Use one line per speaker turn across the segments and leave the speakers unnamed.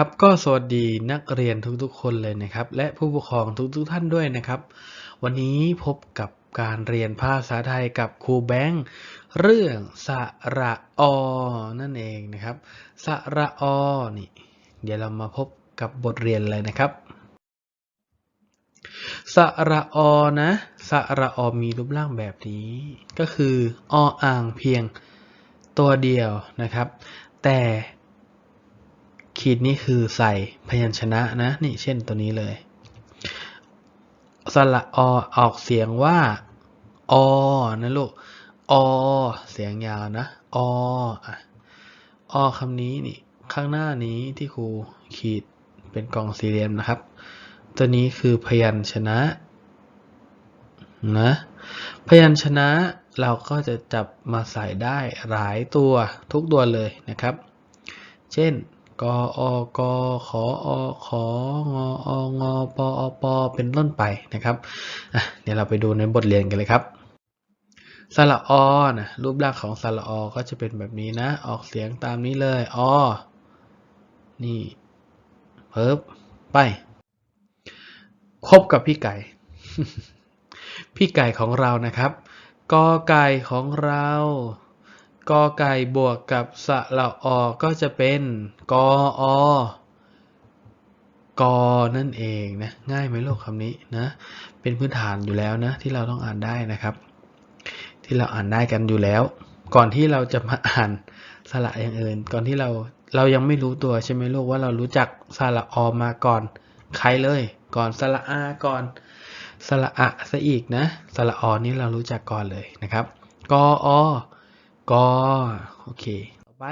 ครับก็สวัสดีนักเรียนทุกๆ คนเลยนะครับ และผู้ปกครองทุกๆ ท่านด้วยนะครับ วันนี้พบกับการเรียนภาษาไทยกับครูแบงค์เรื่องสระอนั่นเองนะครับสระอนี่ เดี๋ยวเรามาพบกับบทเรียนเลยนะครับสระอนะสระอมีรูปร่างแบบนี้ ก็คือออ่างเพียงตัวเดียวนะครับ แต่ ขีดนี้คือใส่พยัญชนะนะ นี่เช่นตัวนี้เลย สระอออกเสียงว่าอนะลูกอเสียงยาวนะออะอคำนี้นี่ข้างหน้านี้ที่ครูขีดเป็นกล่องสี่เหลี่ยมนะครับ ตัวนี้คือพยัญชนะนะพยัญชนะเราก็จะจับมาใส่ได้หลายตัวทุกตัวเลยนะครับ เช่น กออกขออขององอปอปอเป็นต้นไปนะครับเดี๋ยวเราไปดูในบทเรียนกันเลยครับสระอนะรูปร่างของสระอก็จะเป็นแบบนี้นะ ออกเสียงตามนี้เลยอนี่เพิบไปคบกับพี่ไก่ พี่ไก่ของเรานะครับกอไก่ของเรา กอไก่บวกกับสระออก็จะเป็นกออกอนั่นเองนะง่ายไหมลูกคำนี้นะเป็นพื้นฐานอยู่แล้วนะที่เราต้องอ่านได้นะครับ ที่เราอ่านได้กันอยู่แล้ว ก่อนที่เราจะมาอ่านสระอย่างอื่น ก่อนที่เราเรายังไม่รู้ตัวใช่ไหมลูกว่าเรารู้จักสระออมาก่อนใครเลย ก่อนสระอาก่อนสระอะซะอีกนะสระออนี้เรารู้จักก่อนเลยนะครับกออ กอโอเค ต่อไป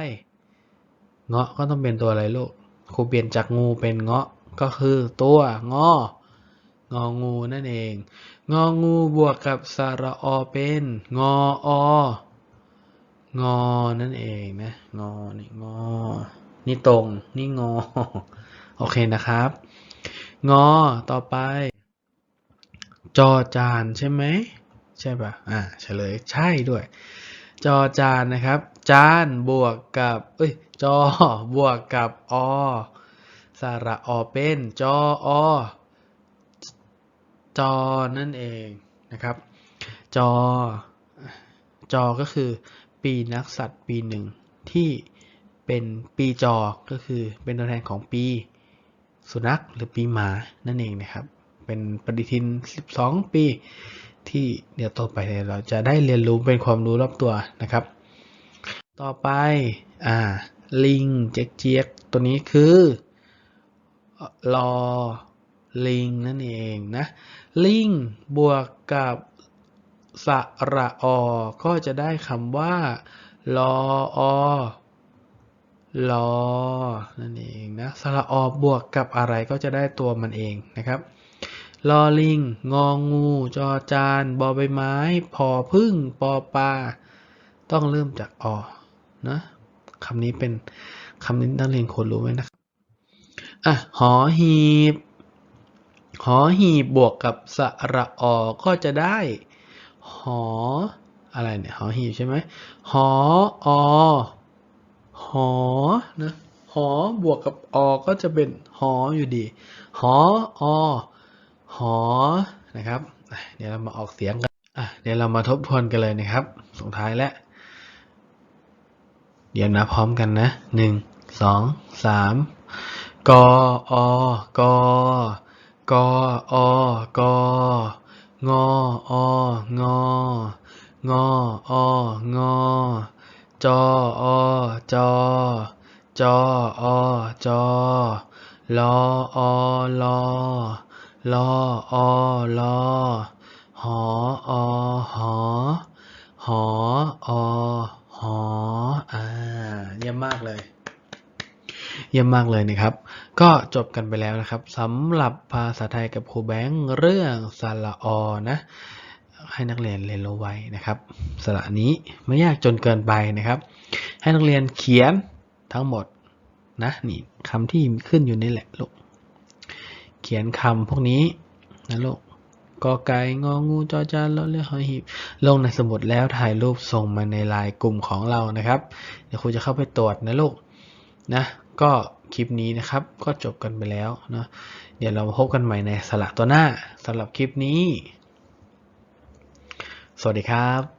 เงาะก็ต้องเป็นตัวอะไรลูกครูเปลี่ยนจากงูเป็นเงาะก็คือตัวงององูนั่นเอง งองูบวกกับสระอเป็นงอองอนั่นเองนะงอนี่งอ นี่ตรง นี่งอ โอเคนะครับ งอต่อไป จอจานใช่ไหม ใช่ปะอ่าเฉลยใช่ด้วย จอจานนะครับ จานบวกกับ เอ้ย จอบวกกับอสระอเป็นจออจอนั่นเองนะครับ จอ จอก็คือ ปีนักสัตว์ปีหนึ่งที่เป็นปีจอ ก็คือเป็นตัวแทนของปีสุนัขหรือปีหมานั่นเองนะครับ เป็นปฏิทิน 12 ปี ที่เดี๋ยวต่อไปเราจะได้เรียนรู้เป็นความรู้รอบตัวนะครับ ต่อไปอ่าลิงเจ๊กเจี๊ยกตัวนี้คือรอลิงนั่นเองนะ ลิงบวกกับสระอ ก็จะได้คำว่าลออลอนั่นเองนะสระอบวกกับอะไรก็จะได้ตัวมันเองนะครับ ลอลิง งองู จอจาน บอใบไม้ พอพึ่ง ปอปลา ต้องเริ่มจากอนะคำนี้เป็นคำนี้นักเรียนควรรู้ไหมนะครับ อะ หอหีบ หอหีบบวกกับสระอก็จะได้ หอ อะไรเนี่ย หอหีบใช่ไหม หออหอ นะ หอบวกกับอก็จะเป็นหออยู่ดี หออ หอนะครับ เดี๋ยวเรามาออกเสียงกันอะเดี๋ยวเรามาทบทวนกันเลยนะครับส่งท้ายแล้วเดี๋ยวนะพร้อมกันนะหนึ่งสองสามกออกอกออกองอององอองอจออจอจออจอลออลอ ลออลอหออหอหออหออ่าเยี่ยมมากเลย เยี่ยมมากเลยนะครับ ก็จบกันไปแล้วนะครับสำหรับภาษาไทยกับครูแบงค์เรื่องสระอนะให้นักเรียนเรียนรู้ไว้นะครับสระนี้ไม่ยากจนเกินไปนะครับ ให้นักเรียนเขียนทั้งหมดนะนี่คำที่ขึ้นอยู่นี่แหละลูก เขียนคำพวกนี้นะลูกกอไก่งองูจอจานแล้วเรียกหอยหีบลงในสมุดแล้วถ่ายรูปส่งมาในไลน์กลุ่มของเรานะครับ เดี๋ยวครูจะเข้าไปตรวจนะลูกนะ ก็คลิปนี้นะครับ ก็จบกันไปแล้วเนาะเดี๋ยวเราพบกันใหม่ในสลักตัวหน้าสำหรับคลิปนี้ สวัสดีครับ